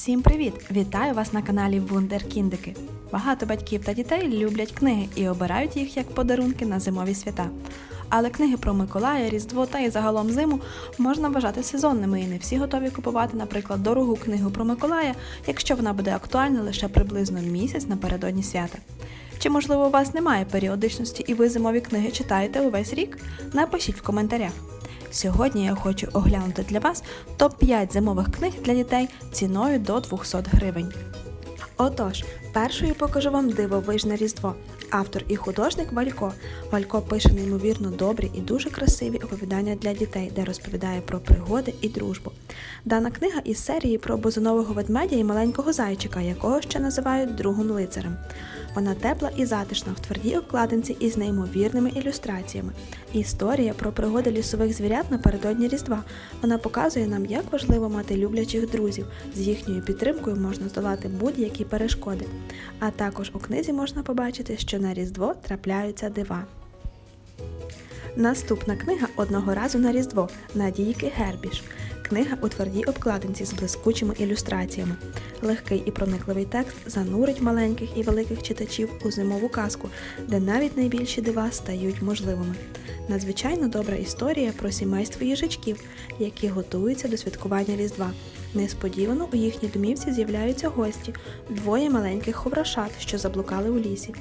Всім привіт! Вітаю вас на каналі Вундеркіндики. Багато батьків та дітей люблять книги і обирають їх як подарунки на зимові свята. Але книги про Миколая, Різдво та і загалом зиму можна вважати сезонними, і не всі готові купувати, наприклад, дорогу книгу про Миколая, якщо вона буде актуальна лише приблизно місяць напередодні свята. Чи можливо у вас немає періодичності і ви зимові книги читаєте увесь рік? Напишіть в коментарях. Сьогодні я хочу оглянути для вас топ-5 зимових книг для дітей ціною до 200 гривень. Отож, першою покажу вам дивовижне різдво. Автор і художник Валько. Валько пише неймовірно добрі і дуже красиві оповідання для дітей, де розповідає про пригоди і дружбу. Дана книга із серії про бозонового ведмедя і маленького зайчика, якого ще називають другим лицарем. Вона тепла і затишна в твердій обкладинці із неймовірними ілюстраціями. Історія про пригоди лісових звірят напередодні Різдва. Вона показує нам, як важливо мати люблячих друзів. З їхньою підтримкою можна здолати будь-які перешкоди. А також у книзі можна побачити, що на Різдво трапляються дива. Наступна книга одного разу на Різдво Надійки Гербіш. Книга у твердій обкладинці з блискучими ілюстраціями. Легкий і проникливий текст занурить маленьких і великих читачів у зимову казку, де навіть найбільші дива стають можливими. Надзвичайно добра історія про сімейство їжачків, які готуються до святкування Різдва. Несподівано у їхній домівці з'являються гості двоє маленьких ховрашат, що заблукали у лісі.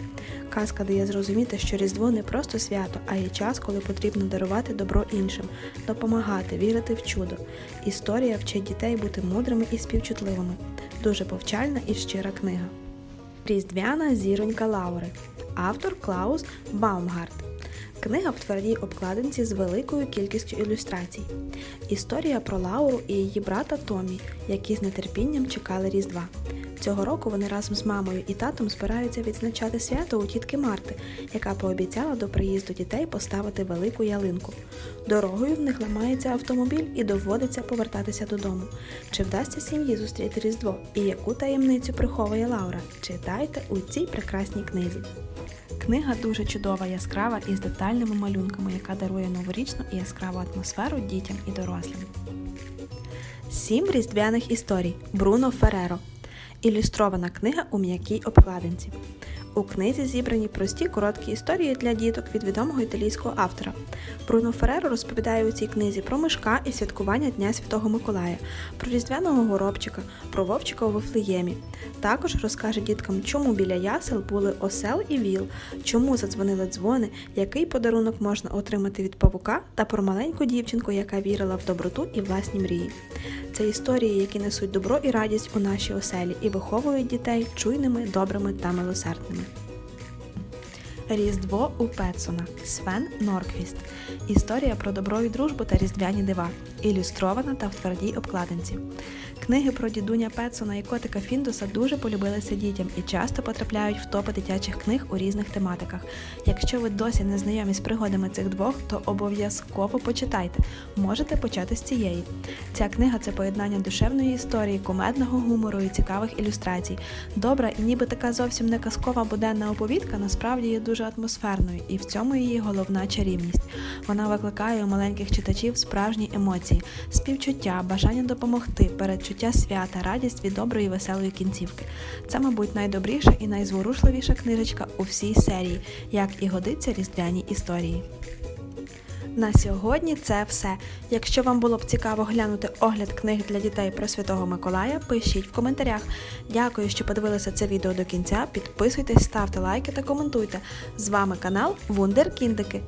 Казка дає зрозуміти, що Різдво не просто свято, а й час, коли потрібно дарувати добро іншим, допомагати, вірити в чудо. Історія вчить дітей бути мудрими і співчутливими. Дуже повчальна і щира книга. Різдвяна зіронька Лаури. Автор Клаус Баумгарт. Книга в твердій обкладинці з великою кількістю ілюстрацій. Історія про Лауру і її брата Томі, які з нетерпінням чекали Різдва. Цього року вони разом з мамою і татом збираються відзначати свято у тітки Марти, яка пообіцяла до приїзду дітей поставити велику ялинку. Дорогою в них ламається автомобіль і доводиться повертатися додому. Чи вдасться сім'ї зустріти Різдво і яку таємницю приховує Лаура? Читайте у цій прекрасній книзі. Книга дуже чудова, яскрава і з детальними малюнками, яка дарує новорічну і яскраву атмосферу дітям і дорослим. Сім різдвяних історій Бруно Фереро. Ілюстрована книга у м'якій обкладинці. У книзі зібрані прості короткі історії для діток від відомого італійського автора. Бруно Фереро розповідає у цій книзі про мишка і святкування Дня Святого Миколая, про різдвяного горобчика, про вовчика у Вифлеємі. Також розкаже діткам, чому біля ясел були осел і віл, чому задзвонили дзвони, який подарунок можна отримати від павука, та про маленьку дівчинку, яка вірила в доброту і власні мрії. Це історії, які несуть добро і радість у нашій оселі і виховують дітей чуйними, добрими та милосердними. Різдво у Петсона Свен Норквіст. Історія про добро і дружбу та різдвяні дива. Ілюстрована та в твердій обкладинці. Книги про дідуня Петсона і котика Фіндуса дуже полюбилися дітям і часто потрапляють в топи дитячих книг у різних тематиках. Якщо ви досі не знайомі з пригодами цих двох, то обов'язково почитайте. Можете почати з цієї. Ця книга це поєднання душевної історії, кумедного гумору і цікавих ілюстрацій. Добра і ніби така зовсім не казкова буденна оповідка, насправді є дуже атмосферною, і в цьому її головна чарівність. Вона викликає у маленьких читачів справжні емоції, співчуття, бажання допомогти, передчуття свята, радість від доброї веселої кінцівки. Це, мабуть, найдобріша і найзворушливіша книжечка у всій серії, як і годиться різдвяній історії. На сьогодні це все. Якщо вам було б цікаво глянути огляд книг для дітей про Святого Миколая, пишіть в коментарях. Дякую, що подивилися це відео до кінця. Підписуйтесь, ставте лайки та коментуйте. З вами канал Вундеркіндики.